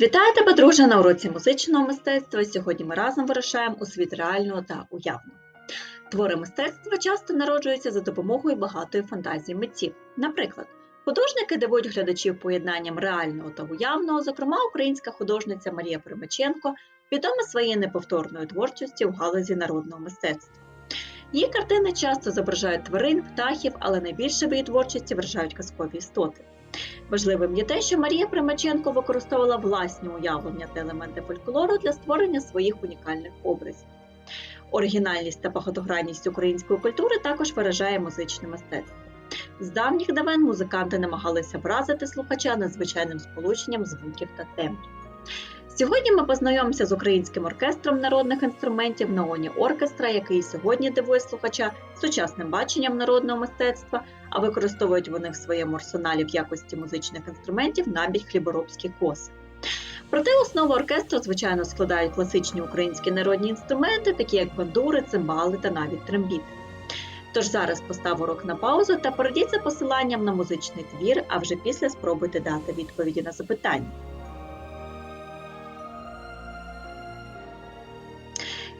Вітаю тебе, друже, на уроці музичного мистецтва. Сьогодні ми разом вирушаємо у світ реального та уявного. Твори мистецтва часто народжуються за допомогою багатої фантазії митців. Наприклад, художники дивують глядачів поєднанням реального та уявного, зокрема, українська художниця Марія Примаченко відома своєю неповторною творчістю в галузі народного мистецтва. Її картини часто зображають тварин, птахів, але найбільше в її творчості вражають казкові істоти. Важливим є те, що Марія Примаченко використовувала власні уявлення та елементи фольклору для створення своїх унікальних образів. Оригінальність та багатогранність української культури також виражає музичне мистецтво. З давніх давен музиканти намагалися вразити слухача надзвичайним сполученням звуків та тембрів. Сьогодні ми познайомимося з українським оркестром народних інструментів Наоні Оркестра, який сьогодні дивує слухача сучасним баченням народного мистецтва, а використовують вони в своєму арсеналі в якості музичних інструментів навіть хліборобські коси. Проте основу оркестру, звичайно, складають класичні українські народні інструменти, такі як бандури, цимбали та навіть трембіти. Тож зараз постав урок на паузу та перейдіть за посиланням на музичний твір, а вже після спробуйте дати відповіді на запитання.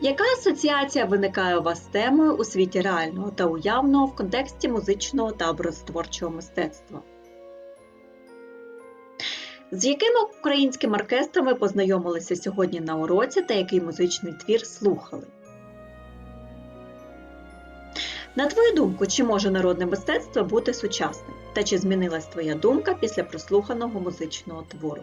Яка асоціація виникає у вас з темою у світі реального та уявного в контексті музичного та образотворчого мистецтва? З якими українськими оркестрами познайомилися сьогодні на уроці та який музичний твір слухали? На твою думку, чи може народне мистецтво бути сучасним? Та чи змінилась твоя думка після прослуханого музичного твору?